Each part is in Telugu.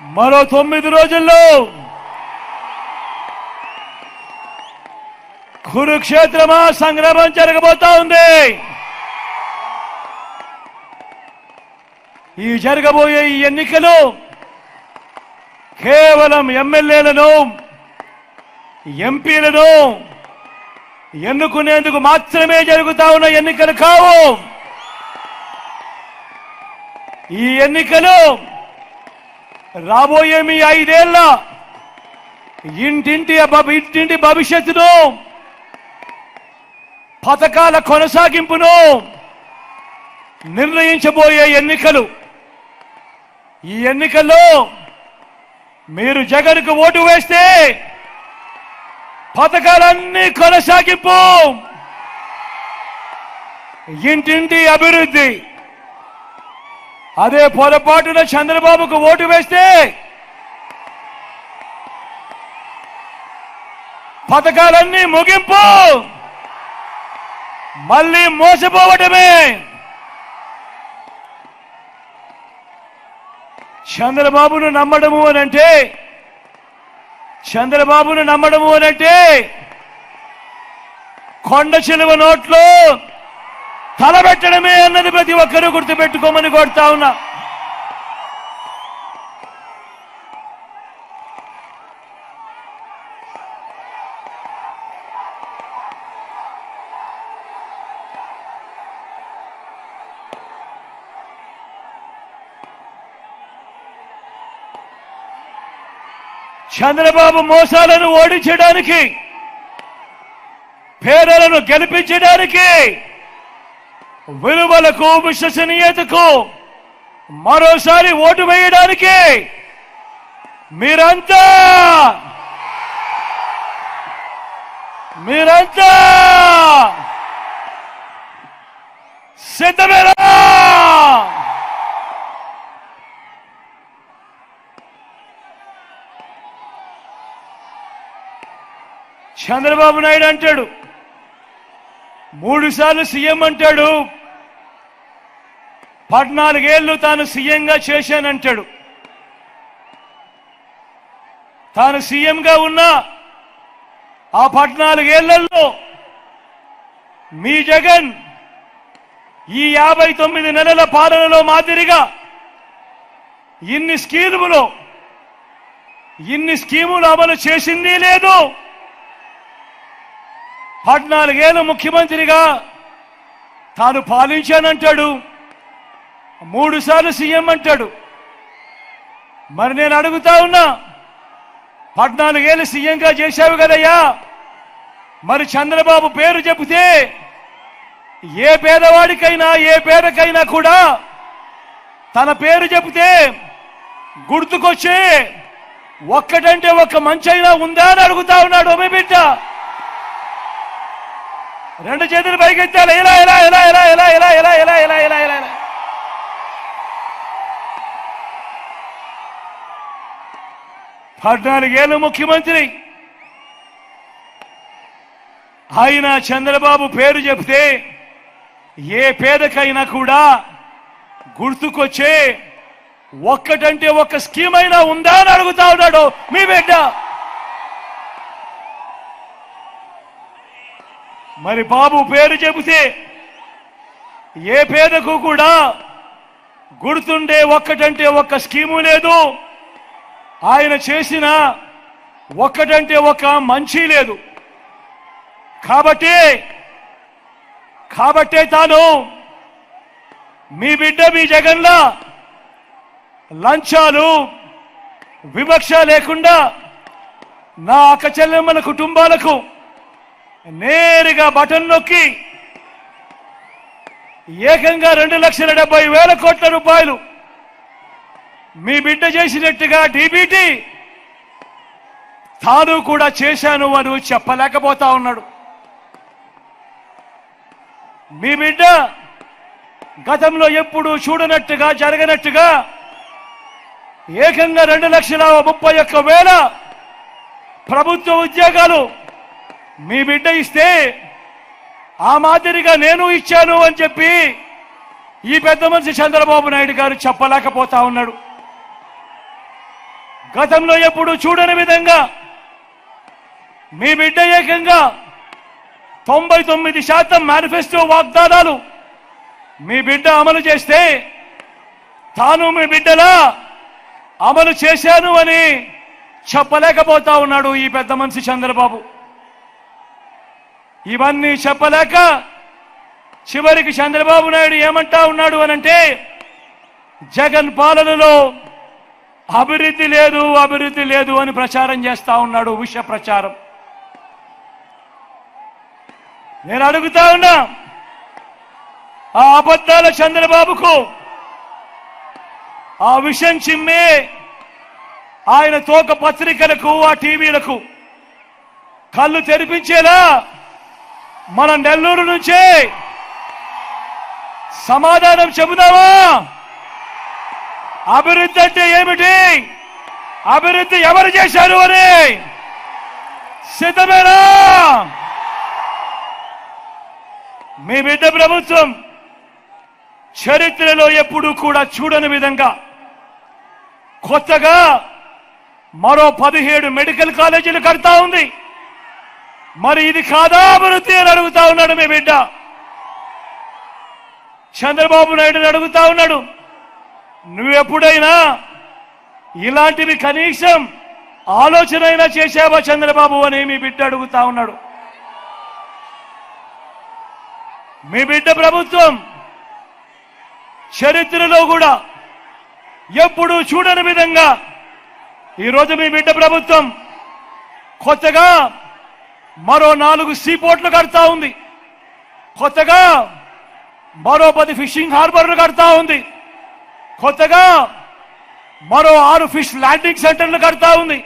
మరో తొమ్మిది రోజుల్లో కురుక్షేత్రమా సంగ్రామం జరగబోతా ఉంది. ఈ జరగబోయే ఈ ఎన్నికలు కేవలం ఎమ్మెల్యేలను ఎంపీలను ఎన్నుకునేందుకు మాత్రమే జరుగుతా ఉన్న ఎన్నికలు కావు. ఈ ఎన్నికలు రాబోయే మీ ఐదేళ్ళ ఇంటింటి ఇంటింటి భవిష్యత్తును పథకాల కొనసాగింపును నిర్ణయించబోయే ఎన్నికలు. ఈ ఎన్నికల్లో మీరు జగన్కు ఓటు వేస్తే పథకాలన్నీ కొనసాగింపు. ఇంటింటి అభివృద్ధి. అదే పొరపాటున చంద్రబాబుకు ఓటు వేస్తే పథకాలన్నీ ముగింపు. మళ్ళీ మోసపోవటమే చంద్రబాబును నమ్మడము అనంటే చంద్రబాబును నమ్మడము అనంటే కొండ చెలువ నోట్లో తలబెట్టడమే అన్నది ప్రతి ఒక్కరూ గుర్తుపెట్టుకోమని కోరుతా ఉన్నా. చంద్రబాబు మోసాలను ఓడించడానికి పేదలను గెలిపించడానికి విలువలకు విశ్వసనీయతకు మరోసారి ఓటు వేయడానికి మీరంతా మీరంతా సిద్ధమేరా! చంద్రబాబు నాయుడు అంటాడు మూడు సార్లు సీఎం అంటాడు పద్నాలుగేళ్ళు తాను సీఎంగా చేశానంటాడు. తాను సీఎంగా ఉన్న ఆ పద్నాలుగేళ్ళలో మీ జగన్ ఈ యాభై తొమ్మిది నెలల పాలనలో మాదిరిగా ఇన్ని స్కీములు ఇన్ని స్కీములు అమలు చేసింది లేదు. పద్నాలుగేళ్ళు ముఖ్యమంత్రిగా తాను పాలించానంటాడు. మూడు సార్లు సీఎం అంటాడు మరి నేను అడుగుతా ఉన్నా పద్నాలుగేళ్ళు సీఎంగా చేశావు కదయ్యా మరి చంద్రబాబు పేరు చెబితే ఏ పేదవాడికైనా ఏ పేదకైనా కూడా తన పేరు చెబితే గుర్తుకొచ్చి ఒక్కటంటే ఒక్క మంచైనా ఉందా అని అడుగుతా ఉన్నాడు మీ బిడ్డ రెండు చేతులు పైకెత్తాలి ఎలా ఎలా ఎలా ఎలా ఎలా ఎలా ఎలా పద్నాలుగేళ్ళు ముఖ్యమంత్రి. ఆయన చంద్రబాబు పేరు చెప్తే ఏ పేదకైనా కూడా గుర్తుకొచ్చే ఒక్కటంటే ఒక్క స్కీమ్ అయినా ఉందా అని అడుగుతా ఉన్నాడు మీ బిడ్డ. మరి బాబు పేరు చెబితే ఏ పేదకు కూడా గుర్తుండే ఒక్కటంటే ఒక్క స్కీము లేదు. ఆయన చేసిన ఒక్కటంటే ఒక మంచి లేదు. కాబట్టి కాబట్టే తాను మీ బిడ్డ మీ జగన్లా లంచాలు వివక్ష లేకుండా నా అక్క చెల్లెమ్మల కుటుంబాలకు నేరుగా బటన్ నొక్కి ఏకంగా రెండు లక్షల డెబ్బై వేల కోట్ల రూపాయలు మీ బిడ్డ చేసినట్టుగా డీబీటీ తాను కూడా చేశాను అని చెప్పలేకపోతా ఉన్నాడు. మీ బిడ్డ గతంలో ఎప్పుడు చూడనట్టుగా జరగనట్టుగా ఏకంగా రెండు లక్షల ముప్పై ఒక్క వేల ప్రభుత్వ ఉద్యోగాలు మీ బిడ్డ ఇస్తే ఆ మాదిరిగా నేను ఇచ్చాను అని చెప్పి ఈ పెద్ద మనిషి చంద్రబాబు నాయుడు గారు చెప్పలేకపోతా ఉన్నాడు. గతంలో ఎప్పుడు చూడని విధంగా మీ బిడ్డ ఏకంగా తొంభై తొమ్మిది శాతం మేనిఫెస్టో వాగ్దానాలు మీ బిడ్డ అమలు చేస్తే తాను మీ బిడ్డలా అమలు చేశాను అని చెప్పలేకపోతా ఉన్నాడు ఈ పెద్ద మనిషి చంద్రబాబు. ఇవన్నీ చెప్పలేక చివరికి చంద్రబాబు నాయుడు ఏమంటా ఉన్నాడు అనంటే జగన్ పాలనలో అభివృద్ధి లేదు అభివృద్ధి లేదు అని ప్రచారం చేస్తా ఉన్నాడు విష ప్రచారం. నేను అడుగుతా ఉన్నా ఆ అబద్ధాల చంద్రబాబుకు ఆ విషయం చిమ్మే ఆయన తోక పత్రికలకు ఆ టీవీలకు కళ్ళు తెరిపించేలా మన నెల్లూరు నుంచే సమాధానం చెబుదామా? అభివృద్ధి అంటే ఏమిటి? అభివృద్ధి ఎవరు చేశారు అని? సిద్ధమేనా? మీ బిడ్డ ప్రభుత్వం చరిత్రలో ఎప్పుడూ కూడా చూడని విధంగా కొత్తగా మరో పదిహేడు మెడికల్ కాలేజీలు కడతా ఉంది. మరి ఇది కాదా అభివృద్ధి అని అడుగుతా ఉన్నాడు మీ బిడ్డ. చంద్రబాబు నాయుడుని అడుగుతా ఉన్నాడు. నువ్వెప్పుడైనా ఇలాంటివి కనీసం ఆలోచన అయినా చేశావా చంద్రబాబు అని మీ బిడ్డ అడుగుతా ఉన్నాడు. మీ బిడ్డ ప్రభుత్వం చరిత్రలో కూడా ఎప్పుడూ చూడని విధంగా ఈరోజు మీ బిడ్డ ప్రభుత్వం కొత్తగా మరో నాలుగు సీపోర్ట్లు కడతా ఉంది. కొత్తగా మరో పది ఫిషింగ్ హార్బర్లు కడతా ఉంది. కొత్తగా మరో ఆరు ఫిష్ ల్యాండింగ్ సెంటర్లు కడతా ఉంది.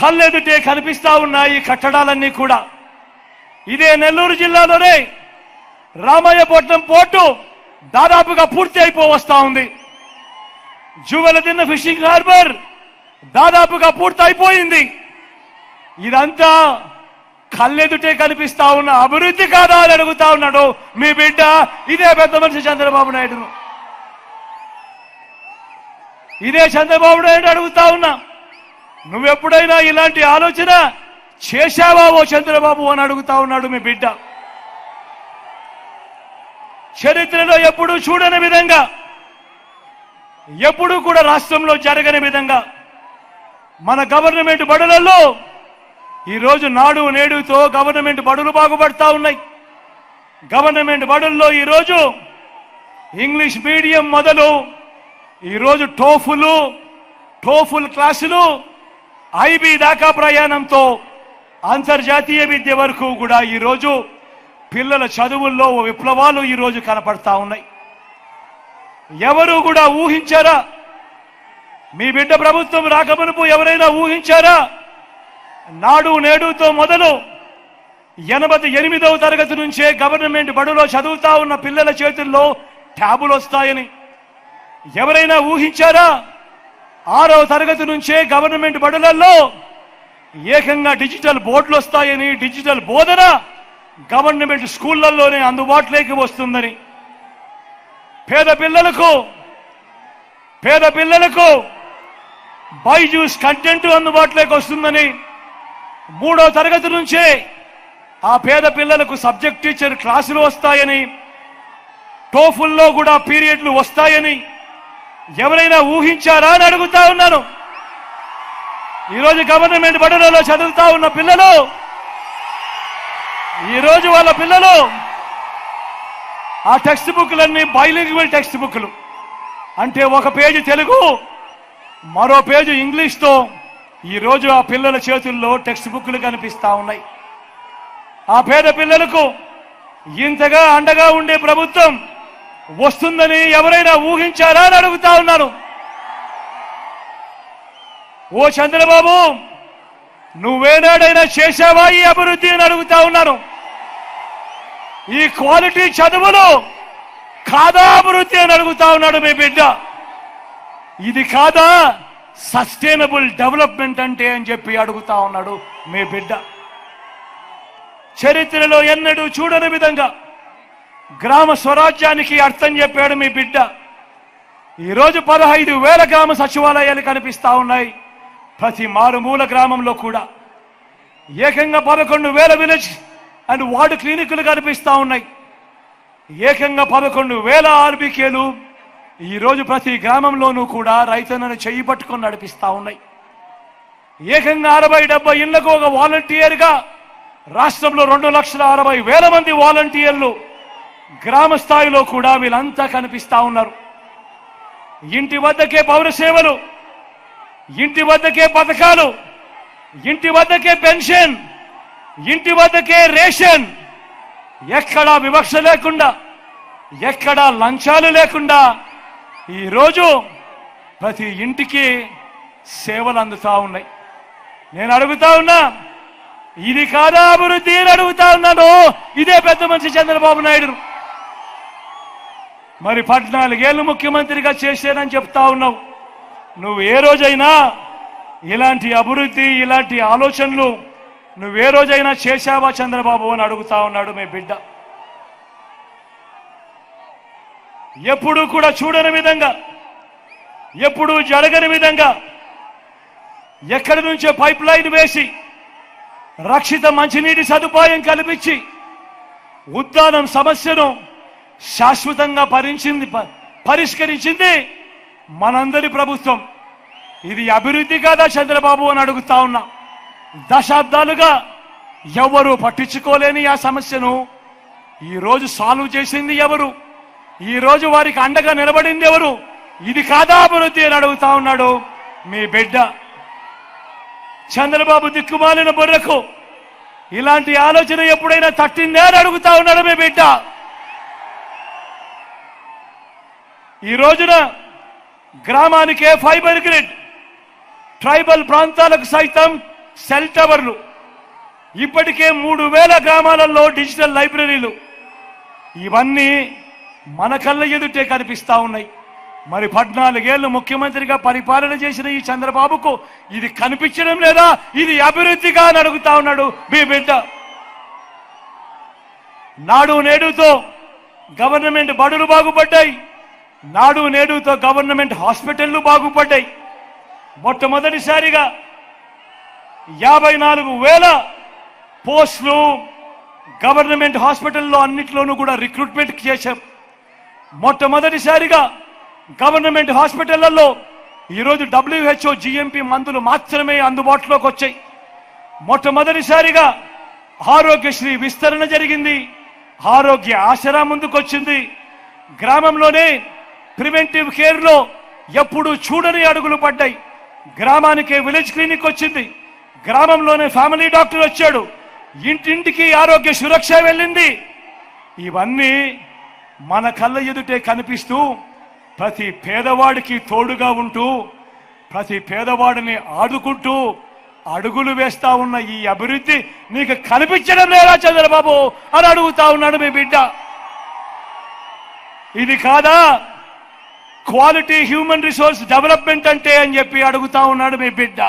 కళ్ళెదుటే కనిపిస్తా ఉన్నాయి కట్టడాలన్నీ కూడా. ఇదే నెల్లూరు జిల్లాలోనే రామయ్యపట్నం పోర్టు దాదాపుగా పూర్తి అయిపోవస్తా ఉంది. జువెలదిన్న ఫిషింగ్ హార్బర్ దాదాపుగా పూర్తి అయిపోయింది. ఇదంతా కళ్ళెదుటే కనిపిస్తా ఉన్న అభివృద్ధి కాదా అని అడుగుతా ఉన్నాడు మీ బిడ్డ. ఇదే పెద్ద మనిషి చంద్రబాబు నాయుడును. ఇదే చంద్రబాబు నాయుడు అడుగుతా ఉన్నా. నువ్వెప్పుడైనా ఇలాంటి ఆలోచన చేశావా ఓ చంద్రబాబు అని అడుగుతా ఉన్నాడు మీ బిడ్డ. చరిత్రలో ఎప్పుడూ చూడని విధంగా ఎప్పుడూ కూడా రాష్ట్రంలో జరగని విధంగా మన గవర్నమెంట్ బడులలో ఈరోజు నాడు నేడుతో గవర్నమెంట్ బడులు బాగుపడతా ఉన్నాయి. గవర్నమెంట్ బడుల్లో ఈరోజు ఇంగ్లీష్ మీడియం మొదలు ఈరోజు టోఫులు టోఫుల్ క్లాసులు ఐబీ దాకా ప్రయాణంతో అంతర్జాతీయ విద్య వరకు కూడా ఈరోజు పిల్లల చదువుల్లో ఓ విప్లవాలు ఈరోజు కనపడతా ఉన్నాయి. ఎవరు కూడా ఊహించారా? మీ బిడ్డ ప్రభుత్వం రాకమునుపు ఎవరైనా ఊహించారా? నాడు నేడుతో మొదలు ఎనభై ఎనిమిదవ తరగతి నుంచే గవర్నమెంట్ బడులో చదువుతా ఉన్న పిల్లల చేతుల్లో ట్యాబులు వస్తాయని. ఎవరైనా ఊహించారా? ఆరో తరగతి నుంచే గవర్నమెంట్ బడులలో ఏకంగా డిజిటల్ బోర్డులు వస్తాయని డిజిటల్ బోధన గవర్నమెంట్ స్కూళ్ళలోనే అందుబాటులోకి వస్తుందని. పేద పిల్లలకు పేద పిల్లలకు బైజూస్ కంటెంట్ అందుబాటులోకి వస్తుందని మూడో తరగతి నుంచే ఆ పేద పిల్లలకు సబ్జెక్ట్ టీచర్ క్లాసులు వస్తాయని టోఫుల్లో కూడా పీరియడ్లు వస్తాయని ఎవరైనా ఊహించారా అని అడుగుతా ఉన్నాను. ఈరోజు గవర్నమెంట్ బడులలో చదువుతా ఉన్న పిల్లలు ఈరోజు వాళ్ళ పిల్లలు ఆ టెక్స్ట్ బుక్లన్నీ బైలింగ్వల్ టెక్స్ట్ బుక్లు. అంటే ఒక పేజీ తెలుగు మరో పేజీ ఇంగ్లీష్తో ఈరోజు ఆ పిల్లల చేతుల్లో టెక్స్ట్ బుక్లు కనిపిస్తా ఉన్నాయి. ఆ పేద పిల్లలకు ఇంతగా అండగా ఉండే ప్రభుత్వం వస్తుందని ఎవరైనా ఊహించారా అని అడుగుతా ఉన్నాను. ఓ చంద్రబాబు నువ్వేనాడైనా చేశావా ఈ అభివృద్ధి అని అడుగుతా ఉన్నాను. ఈ క్వాలిటీ చదువులు కాదా అభివృద్ధి అని అడుగుతా ఉన్నాడు మీ బిడ్డ. ఇది కాదా సస్టైనబుల్ డెవలప్మెంట్ అంటే అని చెప్పి అడుగుతా ఉన్నాడు మీ బిడ్డ. చరిత్రలో ఎన్నడూ చూడని విధంగా గ్రామ స్వరాజ్యానికి అర్థం చెప్పాడు మీ బిడ్డ. ఈరోజు పదహైదు వేల గ్రామ సచివాలయాలు కనిపిస్తూ ఉన్నాయి. ప్రతి మారుమూల గ్రామంలో కూడా. ఏకంగా పదకొండు వేల విలేజ్ అండ్ వార్డు క్లినిక్లు కనిపిస్తా ఉన్నాయి. ఏకంగా పదకొండు వేల ఆర్బీకేలు ఈరోజు ప్రతి గ్రామంలోనూ కూడా రైతన్నను చెయ్యి పట్టుకొని నడిపిస్తా ఉన్నాయి. ఏకంగా అరవై డెబ్బై ఇళ్ళకు ఒక వాలంటీర్గా రాష్ట్రంలో రెండు లక్షల అరవై వేల మంది వాలంటీర్లు గ్రామ స్థాయిలో కూడా వీళ్ళంతా కనిపిస్తా ఉన్నారు. ఇంటి వద్దకే పౌర సేవలు ఇంటి వద్దకే పథకాలు ఇంటి వద్దకే పెన్షన్ ఇంటి వద్దకే రేషన్ ఎక్కడా వివక్ష లేకుండా ఎక్కడా లంచాలు లేకుండా ఈరోజు ప్రతి ఇంటికి సేవలు అందుతా ఉన్నాయి. నేను అడుగుతా ఉన్నా ఇది కాదా అభివృద్ధి అని అడుగుతా ఉన్నాను. ఇదే పెద్ద మనిషి చంద్రబాబు నాయుడు. మరి పద్నాలుగేళ్ళు ముఖ్యమంత్రిగా చేశానని చెప్తా ఉన్నావు. నువ్వు ఏ రోజైనా ఇలాంటి అభివృద్ధి ఇలాంటి ఆలోచనలు నువ్వు ఏ రోజైనా చేశావా చంద్రబాబు అని అడుగుతా ఉన్నాడు మీ బిడ్డ. ఎప్పుడూ కూడా చూడని విధంగా ఎప్పుడూ జరగని విధంగా ఎక్కడి నుంచో పైప్ లైన్ వేసి రక్షిత మంచినీటి సదుపాయం కల్పించి ఉద్దానం సమస్యను శాశ్వతంగా భరించింది పరిష్కరించింది మనందరి ప్రభుత్వం. ఇది అభివృద్ధి కాదా చంద్రబాబు అని అడుగుతా ఉన్నా. దశాబ్దాలుగా ఎవరు పట్టించుకోలేని ఆ సమస్యను ఈరోజు సాల్వ్ చేసింది ఎవరు? ఈరోజు వారికి అండగా నిలబడింది ఎవరు? ఇది కాదా అభివృద్ధి అని అడుగుతా ఉన్నాడు మీ బిడ్డ. చంద్రబాబు దిక్కుమాలిన బుర్రకు ఇలాంటి ఆలోచన ఎప్పుడైనా తట్టిందే అని అడుగుతా ఉన్నాడు మీ బిడ్డ. ఈ రోజున గ్రామానికే ఫైబర్ గ్రిడ్ ట్రైబల్ ప్రాంతాలకు సైతం సెల్ టవర్లు ఇప్పటికే మూడు వేల గ్రామాలలో డిజిటల్ లైబ్రరీలు ఇవన్నీ మన కళ్ళ ఎదుటే కనిపిస్తా ఉన్నాయి. మరి పద్నాలుగేళ్ళు ముఖ్యమంత్రిగా పరిపాలన చేసిన ఈ చంద్రబాబుకు ఇది కనిపించడం లేదా? ఇది అభివృద్ధిగా అని అడుగుతా ఉన్నాడు మీ బిడ్డ. నాడు నేడుతో గవర్నమెంట్ బడులు బాగుపడ్డాయి. నాడు నేడుతో గవర్నమెంట్ హాస్పిటళ్ళు బాగుపడ్డాయి. మొట్టమొదటిసారిగా యాభై నాలుగు వేల పోస్టులు గవర్నమెంట్ హాస్పిటల్లో అన్నిట్లోనూ కూడా రిక్రూట్మెంట్ చేశాం. మొట్టమొదటిసారిగా గవర్నమెంట్ హాస్పిటళ్ళలో ఈరోజు డబ్ల్యూహెచ్ఓ జిఎంపి మందులు మాత్రమే అందుబాటులోకి వచ్చాయి. మొట్టమొదటిసారిగా ఆరోగ్యశ్రీ విస్తరణ జరిగింది. ఆరోగ్య ఆసరా ముందుకొచ్చింది. గ్రామంలోనే ప్రివెంటివ్ కేర్లో ఎప్పుడు చూడని అడుగులు పడ్డాయి. గ్రామానికే విలేజ్ క్లినిక్ వచ్చింది. గ్రామంలోనే ఫ్యామిలీ డాక్టర్ వచ్చాడు. ఇంటింటికి ఆరోగ్య సురక్ష వెళ్ళింది. ఇవన్నీ మన కళ్ళ ఎదుటే కనిపిస్తూ ప్రతి పేదవాడికి తోడుగా ఉంటూ ప్రతి పేదవాడిని ఆదుకుంటూ అడుగులు వేస్తా ఉన్న ఈ అభివృద్ధి నీకు కనిపించడం లేదా చంద్రబాబు? అని అడుగుతా ఉన్నాడు మీ బిడ్డ. ఇది కాదా? క్వాలిటీ హ్యూమన్ రిసోర్స్ డెవలప్మెంట్ అంటే అని చెప్పి అడుగుతా ఉన్నాడు మీ బిడ్డ.